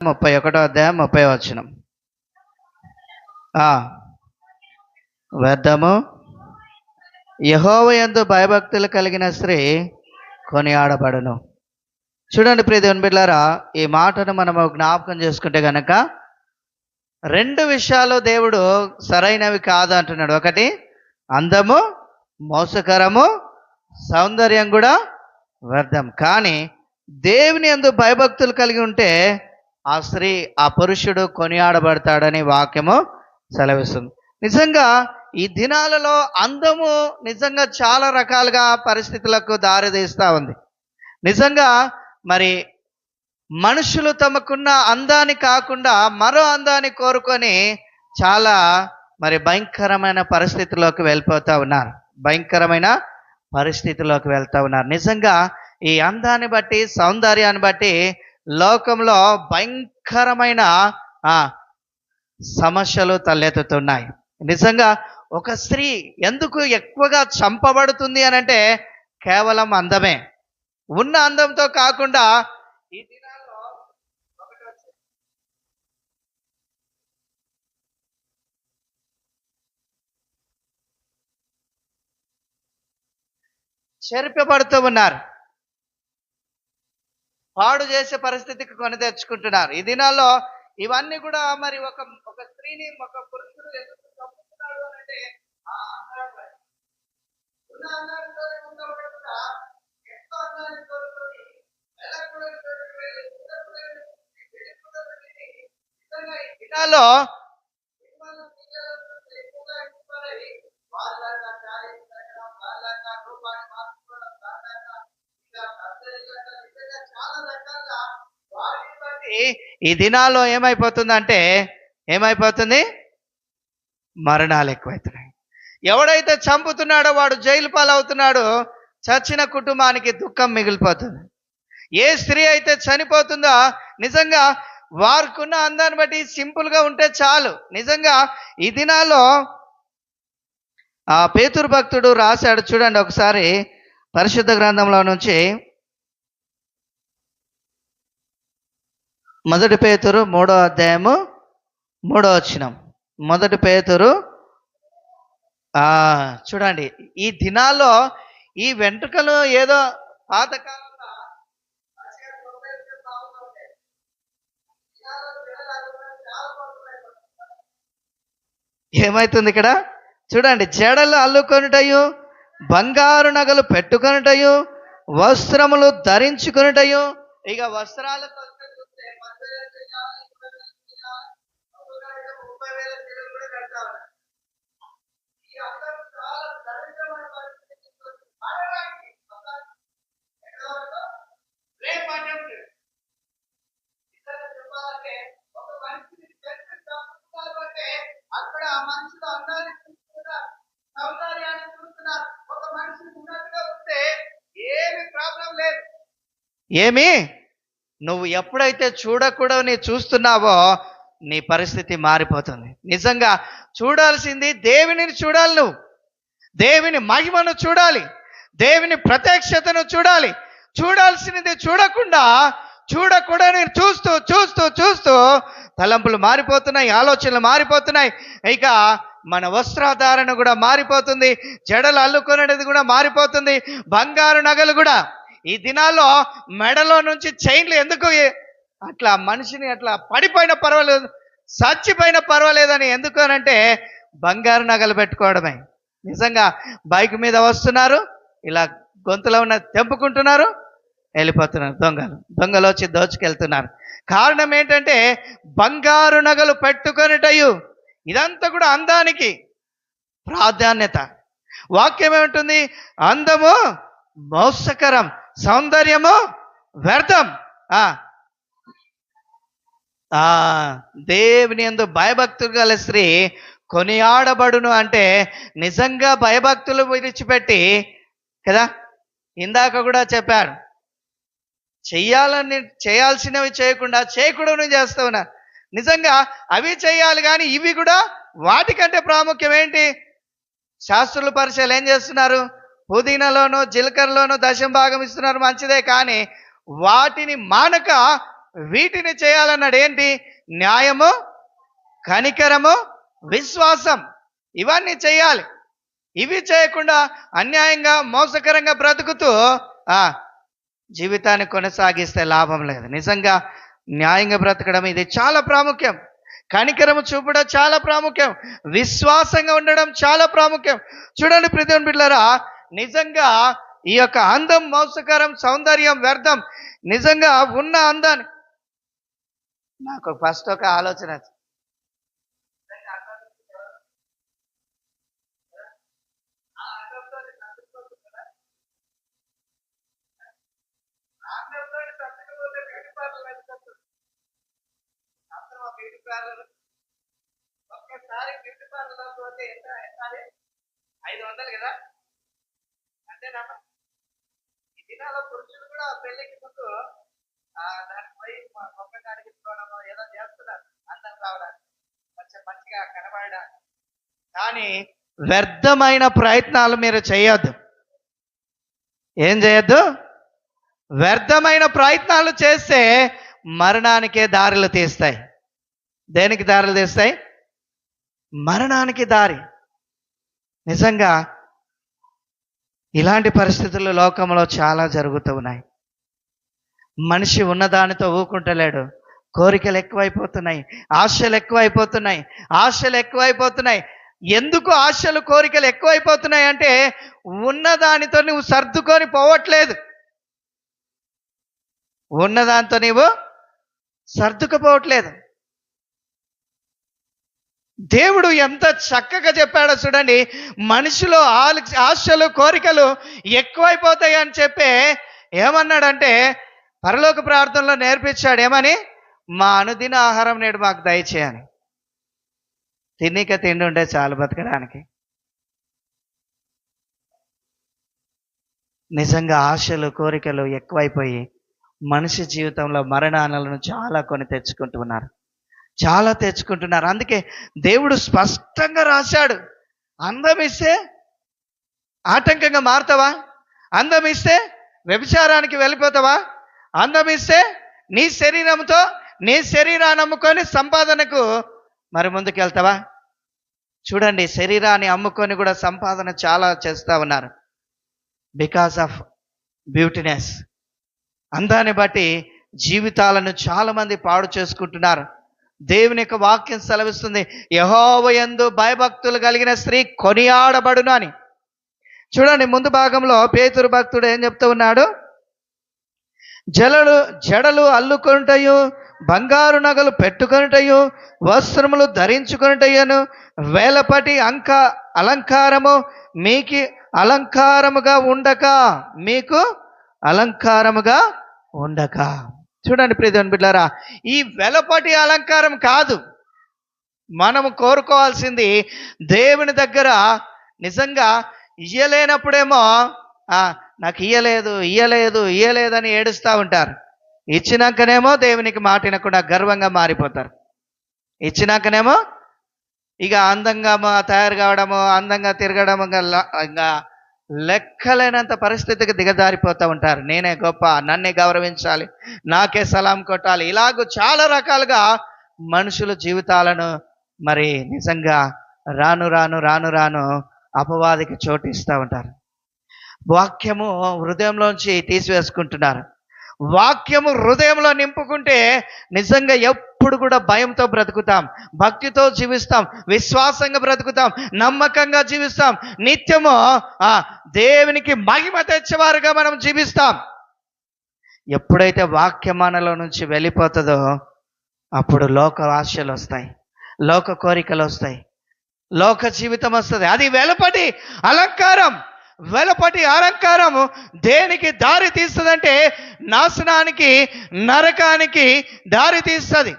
ముప్పై ఒకటో అధ్యాయం ముప్పై వచనం ఆ, వ్యర్థము. యహోవ యందు భయభక్తులు కలిగిన స్త్రీ కొనియాడబడను. చూడండి ప్రియ దేవుని ఈ మాటను మనము జ్ఞాపకం చేసుకుంటే గనక రెండు విషయాలు దేవుడు సరైనవి కాదు అంటున్నాడు ఒకటి అందము మోసకరము సౌందర్యం కూడా వ్యర్థం. కానీ దేవుని యందు భయభక్తులు కలిగి ఉంటే ఆ స్త్రీ ఆ పురుషుడు కొనియాడబడతాడని వాక్యము సెలవిస్తుంది. నిజంగా ఈ దినాలలో అందము నిజంగా చాలా రకాలుగా పరిస్థితులకు దారితీస్తూ ఉంది. నిజంగా మరి మనుషులు తమకున్న అందాన్ని కాకుండా మరో అందాన్ని కోరుకొని చాలా మరి భయంకరమైన పరిస్థితుల్లోకి వెళ్ళిపోతూ ఉన్నారు. భయంకరమైన పరిస్థితిలోకి వెళ్తూ ఉన్నారు. నిజంగా ఈ అందాన్ని బట్టి సౌందర్యాన్ని బట్టి లోకంలో భయంకరమైన సమస్యలు తలెత్తుతున్నాయి. నిజంగా ఒక స్త్రీ ఎందుకు ఎక్కువగా చంపబడుతుంది అని అంటే కేవలం అందమే. ఉన్న అందంతో కాకుండా ఈ దినాల్లో చెరిపబడుతూ ఉన్నారు. పాడు చేసే పరిస్థితికి కొని తెచ్చుకుంటున్నారు. ఈ దినాల్లో ఇవన్నీ కూడా మరి ఒక ఒక స్త్రీని ఒక పురుషుడు ఎందుకు ఈ దినాల్లో ఏమైపోతుందంటే ఏమైపోతుంది? మరణాలు ఎక్కువైతున్నాయి. ఎవడైతే చంపుతున్నాడో వాడు జైలు పాలవుతున్నాడో చచ్చిన కుటుంబానికి దుఃఖం మిగిలిపోతుంది. ఏ స్త్రీ అయితే చనిపోతుందో నిజంగా వారికున్న అందాన్ని బట్టి సింపుల్గా ఉంటే చాలు. నిజంగా ఈ దినాల్లో ఆ పేతురు భక్తుడు రాశాడు చూడండి ఒకసారి పరిశుద్ధ గ్రంథంలో నుంచి. మొదటి పేతురు మూడో అధ్యాయము మూడో వచనం. మొదటి పేతురు ఆ చూడండి ఈ దినాల్లో ఈ వెంట్రుకలు ఏదో పాతకాలంలో ఏమైతుంది ఇక్కడ? చూడండి జడలు అల్లుకొనుటయు బంగారు నగలు పెట్టుకొనుటయు వస్త్రములు ధరించుకొనుటయు ఇక వస్త్రాలతో ఏమి ప్రాబ్లం లేదు. ఏమి? నువ్వు ఎప్పుడైతే చూడకూడని చూస్తున్నావో నీ పరిస్థితి మారిపోతుంది. నిజంగా చూడాల్సింది దేవునిని చూడాలి నువ్వు. దేవుని మహిమను చూడాలి. దేవుని ప్రత్యక్షతను చూడాలి. చూడాల్సినది చూడకుండా చూడకూడని చూస్తూ చూస్తూ చూస్తూ తలంపులు మారిపోతున్నాయి ఆలోచనలు మారిపోతున్నాయి. ఇక మన వస్త్రధారణ కూడా మారిపోతుంది. జడలు అల్లుకునేది కూడా మారిపోతుంది. బంగారు నగలు కూడా ఈ దినాల్లో మెడలో నుంచి చైన్లు ఎందుకు అట్లా మనిషిని అట్లా పడిపోయిన పర్వాలేదు చచ్చిపోయిన పర్వాలేదని ఎందుకు అంటే బంగారు నగలు పెట్టుకోవడమే. నిజంగా బైక్ మీద వస్తున్నారు ఇలా గొంతులో ఉన్న తెంపుకుంటున్నారు వెళ్ళిపోతున్నారు దొంగలు. దొంగలు వచ్చి దోచుకెళ్తున్నారు. కారణం ఏంటంటే బంగారు నగలు పెట్టుకొనిటయు ఇదంతా కూడా అందానికి ప్రాధాన్యత. వాక్యం ఏమంటుంది అందము మోసకరం. సౌందర్యము వ్యర్థం. ఆ. ఆ దేవుని ఎందు భయభక్తులు గల స్త్రీ కొనియాడబడును అంటే నిజంగా భయభక్తులు విడిచిపెట్టి కదా? ఇందాక కూడా చెప్పారు చెయ్యాలని చేయాల్సినవి చేయకుండా చేయకూడదు చేస్తూ ఉన్నారు. నిజంగా అవి చేయాలి కానీ ఇవి కూడా వాటికంటే ప్రాముఖ్యం ఏంటి? శాస్త్రుల పరిచయాలు ఏం చేస్తున్నారు? పుదీనాలోను జీలకర్రలోను దశం భాగం ఇస్తున్నారు మంచిదే. కానీ వాటిని మానక వీటిని చేయాలన్నాడు ఏంటి? న్యాయము కనికరము విశ్వాసం. ఇవన్నీ చేయాలి. ఇవి చేయకుండా అన్యాయంగా మోసకరంగా బ్రతుకుతూ ఆ జీవితాన్ని కొనసాగిస్తే లాభం లేదు. నిజంగా న్యాయంగా బ్రతకడం ఇది చాలా ప్రాముఖ్యం. కనికరము చూపడం చాలా ప్రాముఖ్యం. విశ్వాసంగా ఉండడం చాలా ప్రాముఖ్యం. చూడండి ప్రతి బిడ్డలారా నిజంగా ఈ యొక్క అందం మోసకరం సౌందర్యం వ్యర్థం నిజంగా ఉన్న అందాన్ని. నాకు ఫస్ట్ ఒక ఆలోచన ఒక్కసారి బ్యూటీ పార్లర్ పోతే ఎంత ఎంత? ఐదు వందలు కదా? అంతేనమ్మా ఈ దినాల పురుషులు కూడా పెళ్ళికి ముందు ఆ, దానికి పోయి మ- మొక్క కడిగించుకోవడము ఏదో చేస్తున్నారు అందం రావడానికి. కొంచెం మంచిగా కనబడడానికి. కానీ వ్యర్థమైన ప్రయత్నాలు మీరు చేయొద్దు. ఏం చేయొద్దు? వ్యర్థమైన ప్రయత్నాలు చేస్తే మరణానికే దారులు తీస్తాయి. దేనికి దారులు తీస్తాయి? మరణానికి దారి. నిజంగా ఇలాంటి పరిస్థితులు లోకంలో చాలా జరుగుతూ ఉన్నాయి. మనిషి ఉన్నదానితో ఊకుంటలేడు. కోరికలు ఎక్కువైపోతున్నాయి. ఆశలు ఎక్కువైపోతున్నాయి. ఆశలు ఎక్కువైపోతున్నాయి. ఎందుకు ఆశలు కోరికలు ఎక్కువైపోతున్నాయి అంటే ఉన్నదానితో నువ్వు సర్దుకొని పోవట్లేదు. ఉన్నదాంతో నీవు సర్దుకుపోవట్లేదు. దేవుడు ఎంత చక్కగా చెప్పాడో చూడండి. మనిషిలో ఆశలు కోరికలు ఎక్కువైపోతాయి అని చెప్పి ఏమన్నాడంటే పరలోక ప్రార్థనలో నేర్పించాడు ఏమని? మా అనుదిన ఆహారం నేడు మాకు దయచేయని. తిన్నిక తిండి ఉంటే చాలు బతకడానికి. నిజంగా ఆశలు కోరికలు ఎక్కువైపోయి మనిషి జీవితంలో మరణాలను చాలా కొని తెచ్చుకుంటున్నారు చాలా తెచ్చుకుంటున్నారు. అందుకే దేవుడు స్పష్టంగా రాశాడు. అందం ఇస్తే ఆటంకంగా మారుతావా? అందం ఇస్తే వ్యభిచారానికి వెళ్ళిపోతావా? అందం ఇస్తే నీ శరీరంతో నీ శరీరాన్ని అమ్ముకొని సంపాదనకు మరి ముందుకెళ్తావా? చూడండి శరీరాన్ని అమ్ముకొని కూడా సంపాదన చాలా చేస్తూ ఉన్నారు. బికాస్ ఆఫ్ బ్యూటీనెస్ అందాన్ని బట్టి జీవితాలను చాలామంది పాడు చేసుకుంటున్నారు. దేవుని యొక్క వాక్యం సెలవిస్తుంది. యహోవయందు భయభక్తులు కలిగిన స్త్రీ కొనియాడబడును అని. చూడండి ముందు భాగంలో పేతురు భక్తుడు ఏం చెప్తూ ఉన్నాడు? జలలు జడలు అల్లుకొనుటయు బంగారు నగలు పెట్టుకొనుటయు వస్త్రములు ధరించుకొనుటయ్యను వేలపటి అంక అలంకారము మీకు అలంకారముగా ఉండక మీకు అలంకారముగా ఉండక. చూడండి ప్రియదేవన్ బిడ్డారా ఈ వెలపటి అలంకారం కాదు. మనము కోరుకోవాల్సింది దేవుని దగ్గర నిజంగా ఇయ్యలేనప్పుడేమో నాకు ఇయ్యలేదు ఇయ్యలేదు ఇయ్యలేదని ఏడుస్తూ ఉంటారు. ఇచ్చినాకనేమో దేవునికి మాట వినకుండా గర్వంగా మారిపోతారు. ఇచ్చినాకనేమో ఇక అందంగా తయారు కావడము అందంగా తిరగడము ఇంకా లెక్కలేనంత పరిస్థితికి దిగజారిపోతూ ఉంటారు. నేనే గొప్ప నన్నే గౌరవించాలి నాకే సలాం కొట్టాలి. ఇలాగ చాలా రకాలుగా మనుషుల జీవితాలను మరి నిజంగా రాను రాను రాను రాను అపవాదికి చోటు ఇస్తూ ఉంటారు. వాక్యము హృదయంలోంచి తీసివేసుకుంటున్నారు. వాక్యము హృదయంలో నింపుకుంటే నిజంగా ఎప్పుడు కూడా భయంతో బ్రతుకుతాం. భక్తితో జీవిస్తాం. విశ్వాసంగా బ్రతుకుతాం. నమ్మకంగా జీవిస్తాం. నిత్యము ఆ దేవునికి మహిమ తెచ్చేవారుగా మనం జీవిస్తాం. ఎప్పుడైతే వాక్యమానలో నుంచి వెళ్ళిపోతుందో అప్పుడు లోక ఆశలు వస్తాయి. లోక కోరికలు వస్తాయి. లోక జీవితం వస్తుంది. అది వెలపటి అలంకారం. వెలపటి అలంకారము దేనికి దారి తీస్తుందంటే నాశనానికి నరకానికి దారి తీస్తుంది.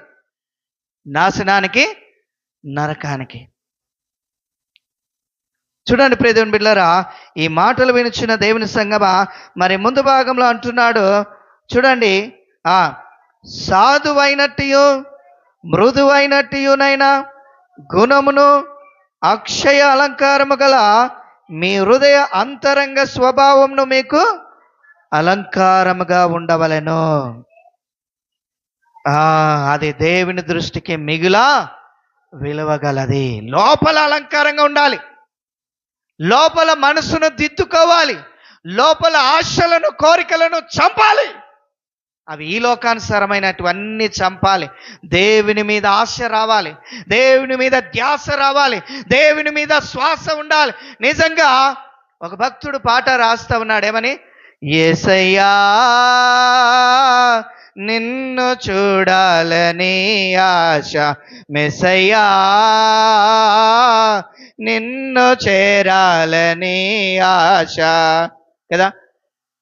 నాశనానికి నరకానికి. చూడండి ప్రేదేవుని బిడ్డలారా ఈ మాటలు వినిచిన దేవుని సంగమా మరి ముందు భాగంలో అంటున్నాడు చూడండి ఆ సాధువైనట్టు మృదువైనట్టునైనా గుణమును అక్షయ అలంకారము గల మీ హృదయ అంతరంగ స్వభావంను మీకు అలంకారముగా ఉండవలెను. అది దేవుని దృష్టికి మిగులా విలువగలది. లోపల అలంకారంగా ఉండాలి. లోపల మనసును దిద్దుకోవాలి. లోపల ఆశలను కోరికలను చంపాలి. అవి ఈ లోకానుసారమైనటువన్నీ చంపాలి. దేవుని మీద ఆశ రావాలి. దేవుని మీద ధ్యాస రావాలి. దేవుని మీద శ్వాస ఉండాలి. నిజంగా ఒక భక్తుడు పాట రాస్తా ఉన్నాడు. ఏమని? ఏసయ్యా నిన్ను చూడాలని ఆశ మెసయ్యా నిన్ను చేరాలని ఆశ. కదా?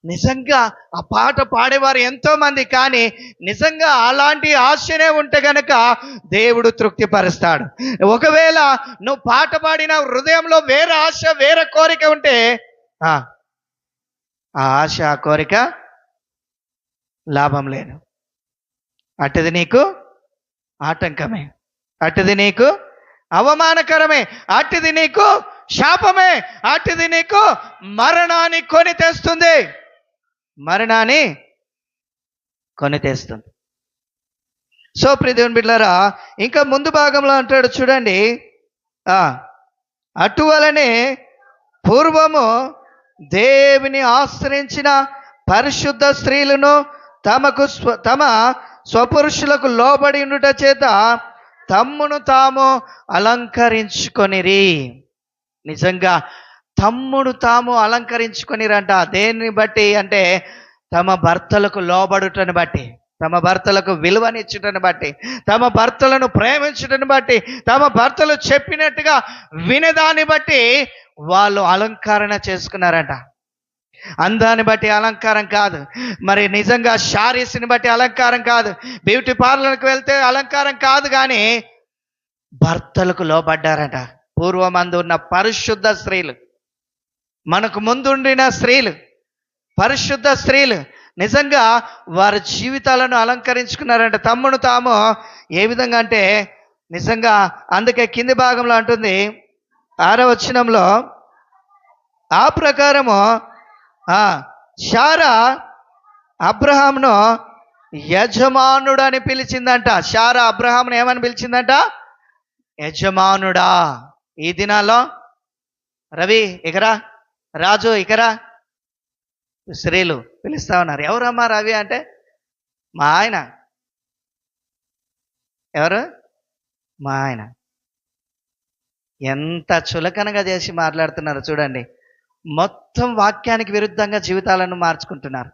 నిజంగా ఆ పాట పాడేవారు ఎంతో మంది కానీ నిజంగా అలాంటి ఆశనే ఉంటే గనక దేవుడు తృప్తిపరుస్తాడు. ఒకవేళ నువ్వు పాట పాడిన హృదయంలో వేరే ఆశ వేరే కోరిక ఉంటే ఆ ఆ ఆశ ఆ కోరిక లాభం లేదు. అట్టది నీకు ఆటంకమే. అట్టది నీకు అవమానకరమే. అట్టిది నీకు శాపమే. అట్టిది నీకు మరణాన్ని కొని తెస్తుంది. మరణాన్ని కొని తెస్తుంది. సో ప్రిదేవుని బిడ్డారా ఇంకా ముందు భాగంలో అంటాడు చూడండి. అటువలనే పూర్వము దేవుని ఆశ్రయించిన పరిశుద్ధ స్త్రీలను తమకు స్వ తమ స్వపురుషులకు లోబడి ఉండుట చేత తమ్మును తాము అలంకరించుకొనిరి. నిజంగా తమ్ముడు తాము అలంకరించుకొనిరంట. దేన్ని బట్టి అంటే తమ భర్తలకు లోబడుటను బట్టి తమ భర్తలకు విలువనిచ్చుటను బట్టి తమ భర్తలను ప్రేమించుటను బట్టి తమ భర్తలు చెప్పినట్టుగా వినేదాన్ని బట్టి వాళ్ళు అలంకరణ చేసుకున్నారంట. అందాన్ని బట్టి అలంకారం కాదు. మరి నిజంగా శారీస్ని బట్టి అలంకారం కాదు. బ్యూటీ పార్లర్కి వెళ్తే అలంకారం కాదు కానీ భర్తలకు లోబడ్డారట. పూర్వమందు ఉన్న పరిశుద్ధ స్త్రీలు. మనకు ముందుండిన స్త్రీలు. పరిశుద్ధ స్త్రీలు. నిజంగా వారి జీవితాలను అలంకరించుకున్నారంట. తమ్మును తాము ఏ విధంగా అంటే నిజంగా అందుకే కింది భాగంలో అంటుంది. ఆరో వచనంలో ఆ ప్రకారము ఆ, శారా అబ్రహాంను యజమానుడు అని పిలిచిందంట. శారా అబ్రహాంను ఏమని పిలిచిందంట? యజమానుడా. ఈ దినాల్లో రవి ఇకరా రాజు ఇకరా స్త్రీలు పిలుస్తా ఉన్నారు. ఎవరమ్మా రవి అంటే? మా ఆయన. ఎవరు? మా ఆయన. ఎంత చులకనగా చేసి మాట్లాడుతున్నారు చూడండి. మొత్తం వాక్యానికి విరుద్ధంగా జీవితాలను మార్చుకుంటున్నారు.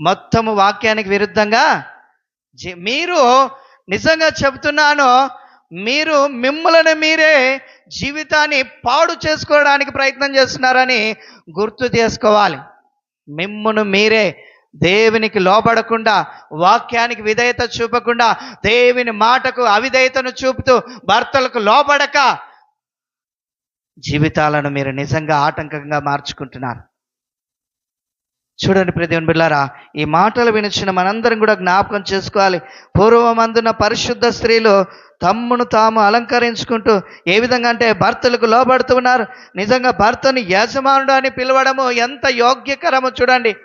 మొత్తము వాక్యానికి విరుద్ధంగా మీరు నిజంగా చెబుతున్నాను మీరు మిమ్మల్ని మీరే జీవితాన్ని పాడు చేసుకోవడానికి ప్రయత్నం చేస్తున్నారని గుర్తు చేసుకోవాలి. మిమ్మును మీరే దేవునికి లోబడకుండా వాక్యానికి విధేయత చూపకుండా దేవుని మాటకు అవిధేయతను చూపుతూ భర్తలకు లోబడక జీవితాలను మీరు నిజంగా ఆటంకంగా మార్చుకుంటున్నారు. చూడండి ప్రదేవుని బిళ్ళారా ఈ మాటలు వినిచిన మనందరం కూడా జ్ఞాపకం చేసుకోవాలి. పూర్వమందున పరిశుద్ధ స్త్రీలు తమ్మును తాము అలంకరించుకుంటూ ఏ విధంగా అంటే భర్తలకు లోబడుతూ ఉన్నారు. నిజంగా భర్తను యజమానుడు అని పిలవడము ఎంత యోగ్యకరమో చూడండి.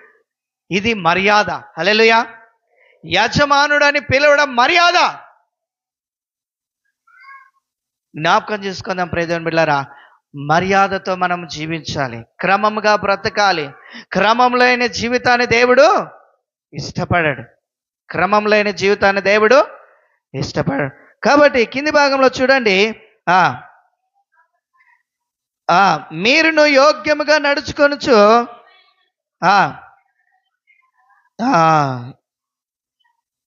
ఇది మర్యాద. హలెలుయా యజమానుడు అని పిలవడం మర్యాద. జ్ఞాపకం చేసుకుందాం ప్రయోజనం బిళ్ళారా మర్యాదతో మనం జీవించాలి. క్రమంగా బ్రతకాలి. క్రమం లేని జీవితాన్ని దేవుడు ఇష్టపడాడు. క్రమం లేని జీవితాన్ని దేవుడు ఇష్టపడాడు. కాబట్టి కింది భాగంలో చూడండి. మీరును యోగ్యముగా నడుచుకొనుచు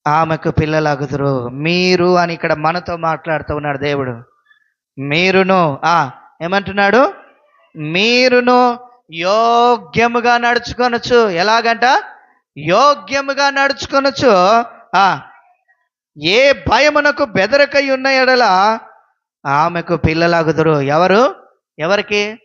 ఆమెకు పిల్లలగుదురు. మీరు అని ఇక్కడ మనతో మాట్లాడుతూ ఉన్నాడు దేవుడు. మీరును ఆ ఏమంటున్నాడు? మీరును యోగ్యముగా నడుచుకొనొచ్చు ఎలాగంట? యోగ్యముగా నడుచుకొనొచ్చు ఏ భయమునకు బెదరకై ఉన్న ఎడల ఆమెకు పిల్లలగుదురు. ఎవరు? ఎవరికి?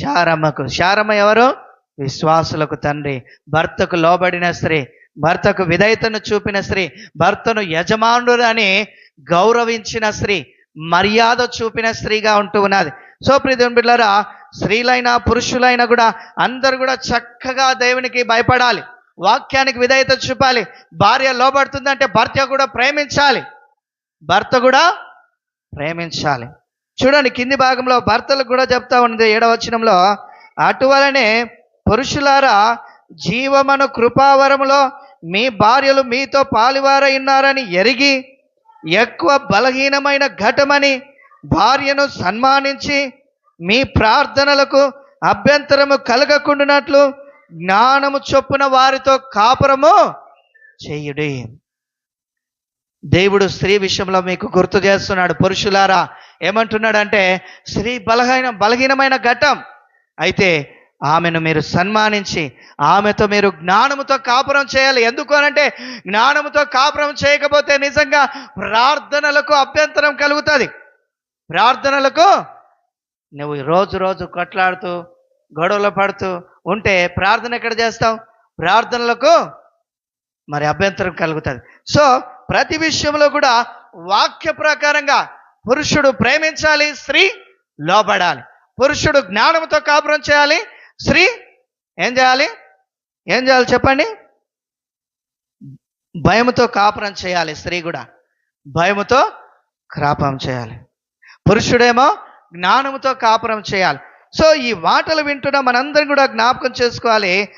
శారమ్మకు. శారమ్మ ఎవరు? విశ్వాసులకు తండ్రి. భర్తకు లోబడిన స్త్రీ. భర్తకు విధేయతను చూపిన స్త్రీ. భర్తను యజమానుడు అని గౌరవించిన స్త్రీ. మర్యాద చూపిన స్త్రీగా ఉంటూ ఉన్నది. సో ప్రియదేవుని బిడ్డారా స్త్రీలైనా పురుషులైనా కూడా అందరూ కూడా చక్కగా దేవునికి భయపడాలి. వాక్యానికి విధేయత చూపాలి. భార్య లోబడుతుందంటే భర్త కూడా ప్రేమించాలి. భర్త కూడా ప్రేమించాలి. చూడండి కింది భాగంలో భర్తలకు కూడా చెప్తా ఉన్నది ఏడవచనంలో అటువలనే పురుషులారా జీవమను కృపావరములో మీ భార్యలు మీతో పాలివారై ఉన్నారని ఎరిగి ఎక్కువ బలహీనమైన ఘటమని భార్యను సన్మానించి మీ ప్రార్థనలకు అభ్యంతరము కలగకుండానట్లు జ్ఞానము చొప్పున వారితో కాపురము చేయుడి. దేవుడు స్త్రీ విషయంలో మీకు గుర్తు చేస్తున్నాడు. పురుషులారా ఏమంటున్నాడంటే స్త్రీ బలహీన బలహీనమైన ఘట్టం. అయితే ఆమెను మీరు సన్మానించి ఆమెతో మీరు జ్ఞానముతో కాపురం చేయాలి. ఎందుకు అనంటే జ్ఞానముతో కాపురం చేయకపోతే నిజంగా ప్రార్థనలకు అభ్యంతరం కలుగుతుంది. ప్రార్థనలకు నువ్వు రోజు రోజు కొట్లాడుతూ గొడవలు పడుతూ ఉంటే ప్రార్థన ఎక్కడ చేస్తావు? ప్రార్థనలకు మరి అభ్యంతరం కలుగుతుంది. సో ప్రతి విషయంలో కూడా వాక్య ప్రకారంగా పురుషుడు ప్రేమించాలి స్త్రీ లోబడాలి. పురుషుడు జ్ఞానంతో కాపురం చేయాలి స్త్రీ ఏం చేయాలి? ఏం చేయాలి చెప్పండి? భయముతో కాపురం చేయాలి స్త్రీ కూడా. భయముతో కాపురం చేయాలి. పురుషుడేమో జ్ఞానముతో కాపురం చేయాలి. సో ఈ మాటలు వింటున్న మనందరం కూడా జ్ఞాపకం చేసుకోవాలి.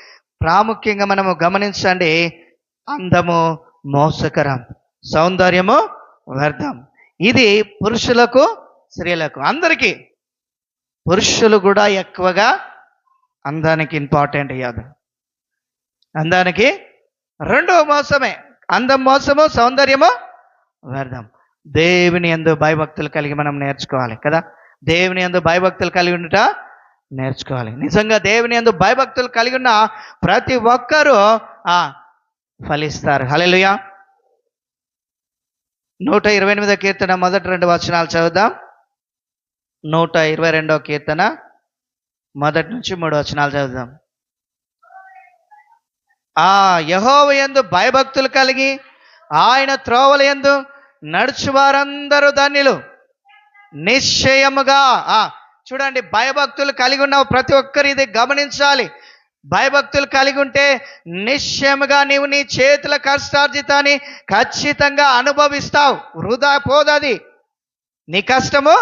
ప్రాముఖ్యంగా మనము గమనించండి అందము మోసకరం సౌందర్యము వ్యర్థం. ఇది పురుషులకు స్త్రీలకు అందరికీ. పురుషులు కూడా ఎక్కువగా అందానికి ఇంపార్టెంట్ ఇవ్వదు అందానికి రెండో మోసమే. అందం మోసము సౌందర్యము వ్యర్థం. దేవుని ఎందు భయభక్తులు కలిగి మనం నేర్చుకోవాలి కదా? దేవుని ఎందు భయభక్తులు కలిగి ఉండుట నేర్చుకోవాలి. నిజంగా దేవుని ఎందు భయభక్తులు కలిగి ఉన్న ప్రతి ఒక్కరూ ఫలిస్తారు. హలెలుయా నూట ఇరవై ఎనిమిదో కీర్తన మొదటి రెండు వచనాలు చదువుదాం. నూట ఇరవై రెండో కీర్తన మొదటి నుంచి మూడు వచనాలు చదువుదాం. ఆ యహోవ ఎందు భయభక్తులు కలిగి ఆయన త్రోవల ఎందు నడుచువారందరూ ధన్యులు. నిశ్చయముగా చూడండి భయభక్తులు కలిగి ఉన్న ప్రతి ఒక్కరు ఇది గమనించాలి. భయభక్తులు కలిగి ఉంటే నిశ్చయముగా నీవు నీ చేతుల కష్టార్జితాన్ని ఖచ్చితంగా అనుభవిస్తావు. వృధా పోదది నీ కష్టము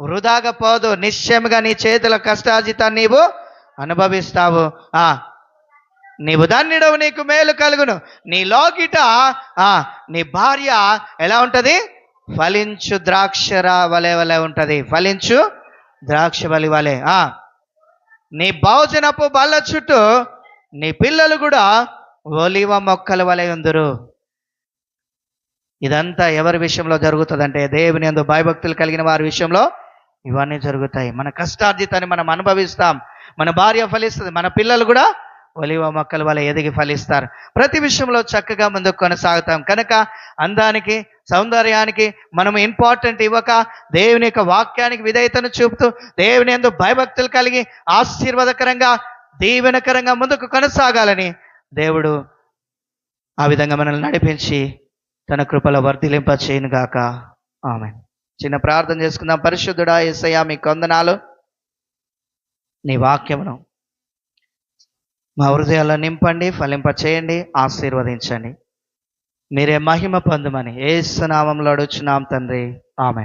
వృధాగా పోదు. నిశ్చయముగా నీ చేతుల కష్టార్జితాన్ని నీవు అనుభవిస్తావు. ఆ నీవు ధన్యుడవు నీకు మేలు కలుగును. నీ లోకిట ఆ నీ భార్య ఎలా ఉంటుంది? ఫలించు ద్రాక్షర వలె వలె ఉంటుంది. ఫలించు ద్రాక్ష వలి వలె ఆ. నీ భోజనపు బల్ల చుట్టూ నీ పిల్లలు కూడా ఒలివ మొక్కల వలె ఉందరు. ఇదంతా ఎవరి విషయంలో జరుగుతుందంటే దేవుని ఎందు భయభక్తులు కలిగిన వారి విషయంలో ఇవన్నీ జరుగుతాయి. మన కష్టార్జితాన్ని మనం అనుభవిస్తాం. మన భార్య ఫలిస్తుంది మన పిల్లలు కూడా ఒలివ మొక్కల వల్ల ఎదిగి ఫలిస్తారు. ప్రతి విషయంలో చక్కగా ముందుకు కొనసాగుతాం. కనుక అందానికి సౌందర్యానికి మనం ఇంపార్టెంట్ ఇవ్వక దేవుని యొక్క వాక్యానికి విధేయతను చూపుతూ దేవుని ఎందు భయభక్తులు కలిగి ఆశీర్వాదకరంగా దీవెనకరంగా ముందుకు కొనసాగాలని దేవుడు ఆ విధంగా మనల్ని నడిపించి తన కృపలో వర్ధిలింప చేయనుగాక ఆమె చిన్న ప్రార్థన చేసుకుందాం. పరిశుద్ధుడా ఏసయ్యా మీ కొందనాలు నీ వాక్యమును మా హృదయాల్లో నింపండి ఫలింప చేయండి ఆశీర్వదించండి. మీరే మహిమ పొందమని ఏ స్నామంలో అడుచున్నాం తండ్రి. ఆమె